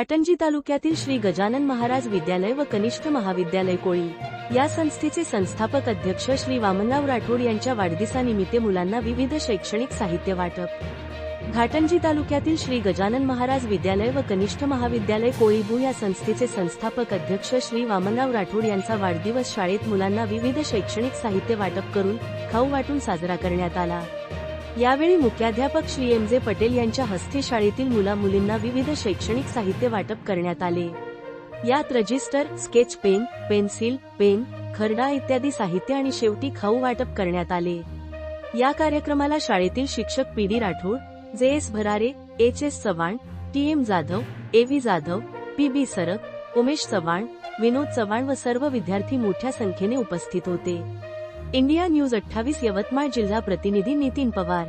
घाटंजी तालुक्यातील श्री गजानन महाराज विद्यालय व कनिष्ठ महाविद्यालय कोळी या संस्थेचे संस्थापक अध्यक्ष श्री वामनराव राठोड यांच्या वाढदिवसानिमित्त मुलांना विविध शैक्षणिक साहित्य वाटप. घाटंजी तालुक्यातील श्री गजानन महाराज विद्यालय व कनिष्ठ महाविद्यालय कोळीबू या संस्थेचे संस्थापक अध्यक्ष श्री वामनराव राठोड यांचा वाढदिवस शाळेत मुलांना विविध शैक्षणिक साहित्य वाटप करून खाऊ वाटून साजरा करण्यात आला. यावेळी मुख्याध्यापक श्री एम जे पटेल यांच्या हस्ते शाळेतील मुला मुलींना विविध शैक्षणिक साहित्य वाटप करण्यात आले. यात register sketch pen pencil pen खरडा इत्यादी साहित्य आणि शेवटी खाऊ वाटप करण्यात आले. या कार्यक्रमाला शाळेतील शिक्षक P D Rathod J S Bharare H S Chavan T M Jadhav A V Jadhav P B Sarak Umesh Chavan विनोद चव्हाण व सर्व विद्यार्थी मोठ्या संख्येने उपस्थित होते. इंडिया न्यूज अठ्ठावीस यवतमाळ जिल्हा प्रतिनिधी नितीन पवार.